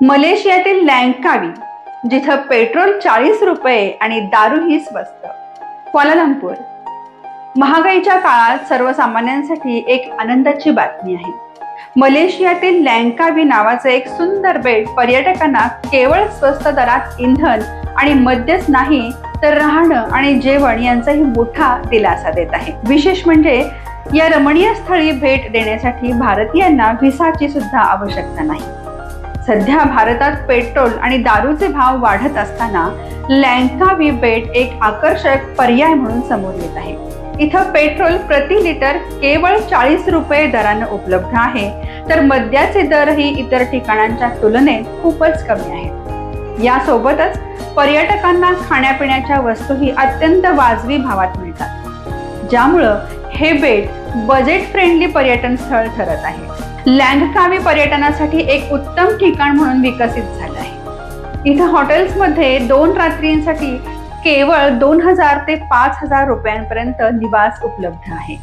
मलेशियातील लँकावी जिथं पेट्रोल चाळीस रुपये आणि दारू ही स्वस्त. क्वालालंपूर. महागाईच्या काळात सर्वसामान्यांसाठी एक आनंदाची बातमी आहे. मलेशियातील लँकावी नावाचं एक सुंदर बेट पर्यटकांना केवळ स्वस्त दरात इंधन आणि मद्यच नाही तर राहणं आणि जेवण यांचाही मोठा दिलासा देत आहे. विशेष म्हणजे या रमणीय स्थळी भेट देण्यासाठी भारतीयांना व्हिसाची सुद्धा आवश्यकता नाही. सध्या भारतात पेट्रोल आणि दारूचे भाव वाढत असताना लँकावी बेट एक आकर्षक पर्याय म्हणून समोर येत आहे. इथं पेट्रोल प्रति लिटर केवळ चाळीस रुपये दरानं उपलब्ध आहे. तर मद्याचे दरही इतर ठिकाणांच्या तुलनेत खूपच कमी आहेत. यासोबतच पर्यटकांना खाण्यापिण्याच्या वस्तूही अत्यंत वाजवी भावात मिळतात. ज्यामुळं हे बेट बजेट फ्रेंडली पर्यटन स्थळ ठरत आहे. लँडकावी पर्यटनासाठी एक उत्तम ठिकाण म्हणून विकसित झालं आहे. इथं हॉटेल्समध्ये दोन रात्रींसाठी केवळ दोन हजार ते पाच हजार रुपयांपर्यंत निवास उपलब्ध आहे.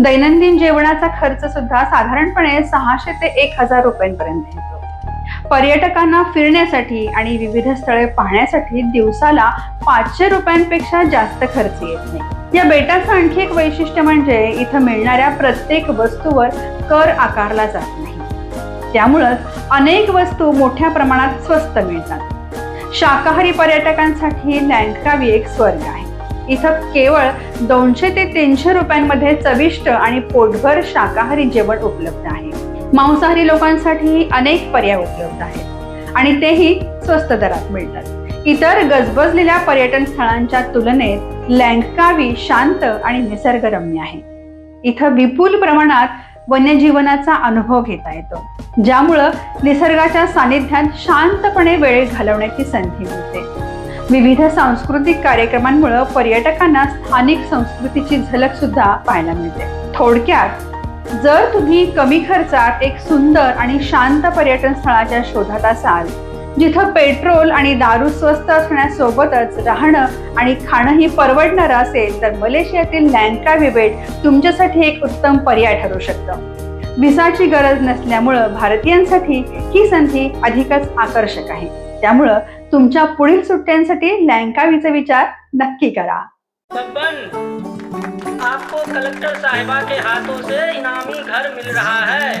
दैनंदिन जेवणाचा खर्च सुद्धा साधारणपणे सहाशे ते एक हजार रुपयांपर्यंत येतो. पर्यटकांना फिरण्यासाठी आणि विविध स्थळे पाहण्यासाठी दिवसाला पाचशे रुपयांपेक्षा जास्त खर्च येत नाही. या बेटाचं आणखी एक वैशिष्ट्य म्हणजे इथं मिळणाऱ्या प्रत्येक वस्तूवर कर आकारला जात नाही. त्यामुळंच अनेक वस्तू मोठ्या प्रमाणात स्वस्त मिळतात. शाकाहारी पर्यटकांसाठी लँडकावी एक स्वर्ग आहे. इथं केवळ दोनशे ते तीनशे रुपयांमध्ये चविष्ट आणि पोटभर शाकाहारी जेवण उपलब्ध आहे. मांसाहारी लोकांसाठी अनेक पर्याय उपलब्ध आहेत. आणि तेही स्वस्त दरात मिळतात. इतर गजबजलेल्या पर्यटन स्थळांच्या तुलनेत लँडकावी शांत आणि निसर्गरम्य आहे. इथं विपुल प्रमाणात वन्यजीवनाचा अनुभव घेता येतो ज्यामुळं निसर्गाच्या सानिध्यात शांतपणे वेळ घालवण्याची संधी मिळते. विविध सांस्कृतिक कार्यक्रमांमुळे पर्यटकांना स्थानिक संस्कृतीची झलक सुद्धा पाहायला मिळते. थोडक्यात जर तुम्ही कमी खर्चात एक सुंदर आणि शांत पर्यटन स्थळाच्या शोधात असाल जिथं पेट्रोल आणि दारू स्वस्त असण्यासोबतच राहणं आणि खाणंही परवडणारं असेल तर मलेशियातील लँका विबेट तुमच्यासाठी एक उत्तम पर्याय ठरू शकतं. विसाची गरज नसल्यामुळं भारतीयांसाठी ही संधी अधिकच आकर्षक आहे. त्यामुळं तुमच्या पुढील सुट्ट्यांसाठी लँकावीचा विचार नक्की करा. आपको कलेक्टर साहिबा के हाथों से इनामी घर मिल रहा है।